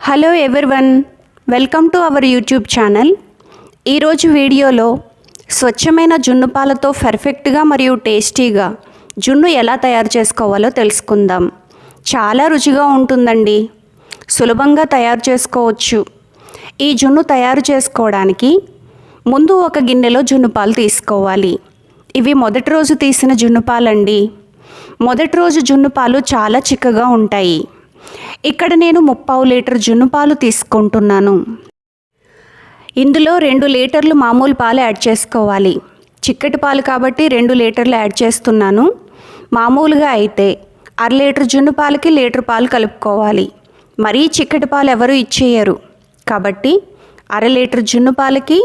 Hello everyone welcome to our YouTube channel ఈరోజు వీడియోలో స్వచ్ఛమైన జున్ను పాలతో పర్ఫెక్ట్గా మరియు టేస్టీగా జున్ను ఎలా తయారు చేసుకోవాలో తెలుసుకుందాం. చాలా రుచిగా ఉంటుందండి. సులభంగా తయారు చేసుకోవచ్చు. ఈ జున్ను తయారు చేసుకోవడానికి ముందు ఒక గిన్నెలో జున్ను పాలు తీసుకోవాలి. ఇవి మొదటి రోజు తీసిన జున్ను పాలండి. మొదటి రోజు జున్ను పాలు చాలా చిక్కగా ఉంటాయి. ఇక్కడ నేను ముప్పావు లీటర్ జున్ను పాలు తీసుకుంటున్నాను. ఇందులో రెండు లీటర్లు మామూలు పాలు యాడ్ చేసుకోవాలి. చిక్కటి పాలు కాబట్టి రెండు లీటర్లు యాడ్ చేస్తున్నాను. మామూలుగా అయితే అర లీటర్ జున్ను పాలకి లీటర్ పాలు కలుపుకోవాలి. మరీ చిక్కటి పాలు ఎవరు ఇచ్చేయరు. కాబట్టి అర లీటర్ జున్ను పాలకి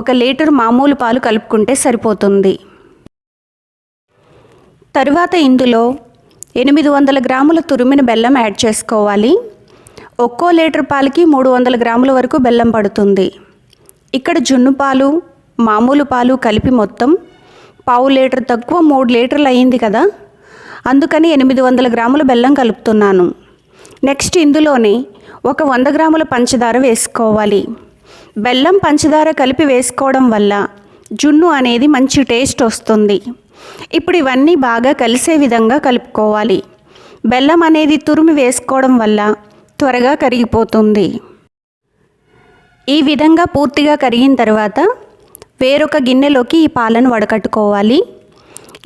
ఒక లీటర్ మామూలు పాలు కలుపుకుంటే సరిపోతుంది. తరువాత ఇందులో ఎనిమిది వందల గ్రాముల తురిమిన బెల్లం యాడ్ చేసుకోవాలి. ఒక్కో లీటర్ పాలకి మూడు వందల గ్రాముల వరకు బెల్లం పడుతుంది. ఇక్కడ జున్ను పాలు మామూలు పాలు కలిపి మొత్తం పావు లీటర్ తక్కువ మూడు లీటర్లు అయ్యింది కదా. అందుకని ఎనిమిది వందల గ్రాముల బెల్లం కలుపుతున్నాను. నెక్స్ట్ ఇందులోనే ఒక వంద గ్రాముల పంచదార వేసుకోవాలి. బెల్లం పంచదార కలిపి వేసుకోవడం వల్ల జున్ను అనేది మంచి టేస్ట్ వస్తుంది. ఇప్పుడు ఇవన్నీ బాగా కలిసే విధంగా కలుపుకోవాలి. బెల్లం అనేది తురిమి వేసుకోవడం వల్ల త్వరగా కరిగిపోతుంది. ఈ విధంగా పూర్తిగా కరిగిన తర్వాత వేరొక గిన్నెలోకి ఈ పాలను వడకట్టుకోవాలి.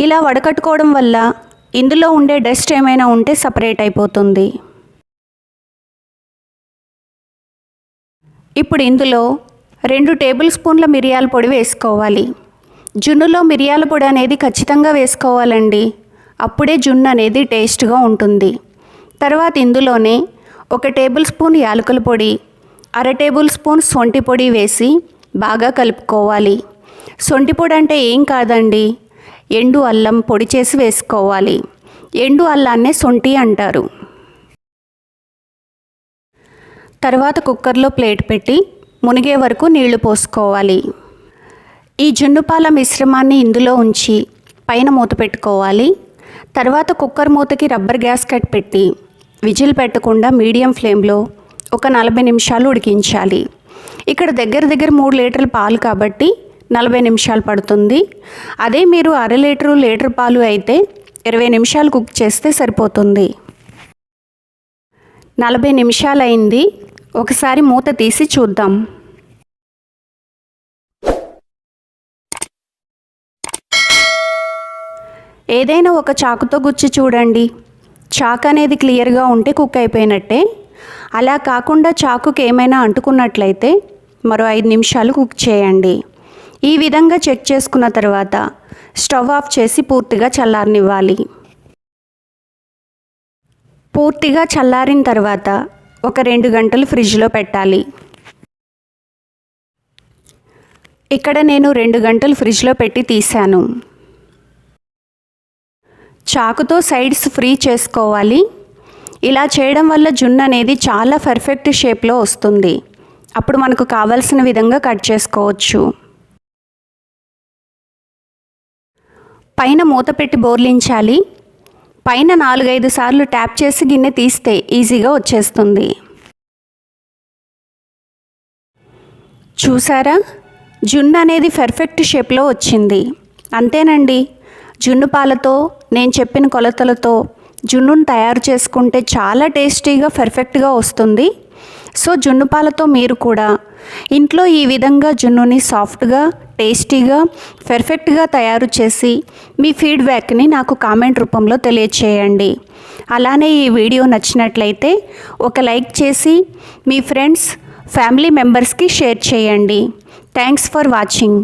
ఇలా వడకట్టుకోవడం వల్ల ఇందులో ఉండే డస్ట్ ఏమైనా ఉంటే సపరేట్ అయిపోతుంది. ఇప్పుడు ఇందులో రెండు టేబుల్ స్పూన్ల మిరియాల పొడి వేసుకోవాలి. జున్నులో మిరియాల పొడి అనేది ఖచ్చితంగా వేసుకోవాలండి. అప్పుడే జున్ను అనేది టేస్ట్గా ఉంటుంది. తర్వాత ఇందులోనే ఒక టేబుల్ స్పూన్ యాలకుల పొడి అర టేబుల్ స్పూన్ సొంటి పొడి వేసి బాగా కలుపుకోవాలి. సొంటి పొడి అంటే ఏం కాదండి? ఎండు అల్లం పొడి చేసి వేసుకోవాలి. ఎండు అల్లాన్నే సొంటి అంటారు. తర్వాత కుక్కర్లో ప్లేట్ పెట్టి మునిగే వరకు నీళ్ళు పోసుకోవాలి. ఈ జున్నుపాల మిశ్రమాన్ని ఇందులో ఉంచి పైన మూత పెట్టుకోవాలి. తర్వాత కుక్కర్ మూతకి రబ్బర్ గ్యాస్ కట్ పెట్టి విజిల్ పెట్టకుండా మీడియం ఫ్లేమ్లో ఒక నలభై నిమిషాలు ఉడికించాలి. ఇక్కడ దగ్గర దగ్గర మూడు లీటర్ల పాలు కాబట్టి నలభై నిమిషాలు పడుతుంది. అదే మీరు అర లీటరు లీటర్ పాలు అయితే ఇరవై నిమిషాలు కుక్ చేస్తే సరిపోతుంది. నలభై నిమిషాలు అయింది ఒకసారి మూత తీసి చూద్దాం. ఏదైనా ఒక చాకుతో గుచ్చి చూడండి. చాకు అనేది క్లియర్గా ఉంటే కుక్ అయిపోయినట్టే. అలా కాకుండా చాకుకి ఏమైనా అంటుకున్నట్లయితే మరో ఐదు నిమిషాలు కుక్ చేయండి. ఈ విధంగా చెక్ చేసుకున్న తర్వాత స్టవ్ ఆఫ్ చేసి పూర్తిగా చల్లారనివ్వాలి. పూర్తిగా చల్లారిన తర్వాత ఒక రెండు గంటలు ఫ్రిడ్జ్లో పెట్టాలి. ఇక్కడ నేను రెండు గంటలు ఫ్రిడ్జ్లో పెట్టి తీశాను. చాకుతో సైడ్స్ ఫ్రీ చేసుకోవాలి. ఇలా చేయడం వల్ల జున్ను అనేది చాలా పర్ఫెక్ట్ షేప్లో వస్తుంది. అప్పుడు మనకు కావలసిన విధంగా కట్ చేసుకోవచ్చు. పైన మూత పెట్టి బోర్లించాలి. పైన నాలుగైదు సార్లు ట్యాప్ చేసి గిన్నె తీస్తే ఈజీగా వచ్చేస్తుంది. చూసారా? జున్ను అనేది పర్ఫెక్ట్ షేప్లో వచ్చింది. అంతేనండి. జున్ను పాలతో నేను చెప్పిన కొలతలతో జున్నును తయారు చేసుకుంటే చాలా టేస్టీగా పర్ఫెక్ట్గా వస్తుంది. సో జున్ను పాలతో మీరు కూడా ఇంట్లో ఈ విధంగా జున్నుని సాఫ్ట్గా టేస్టీగా పర్ఫెక్ట్గా తయారు చేసి మీ ఫీడ్బ్యాక్ని నాకు కామెంట్ రూపంలో తెలియచేయండి. అలానే ఈ వీడియో నచ్చినట్లయితే ఒక లైక్ చేసి మీ ఫ్రెండ్స్ ఫ్యామిలీ మెంబర్స్కి షేర్ చేయండి. Thanks for watching.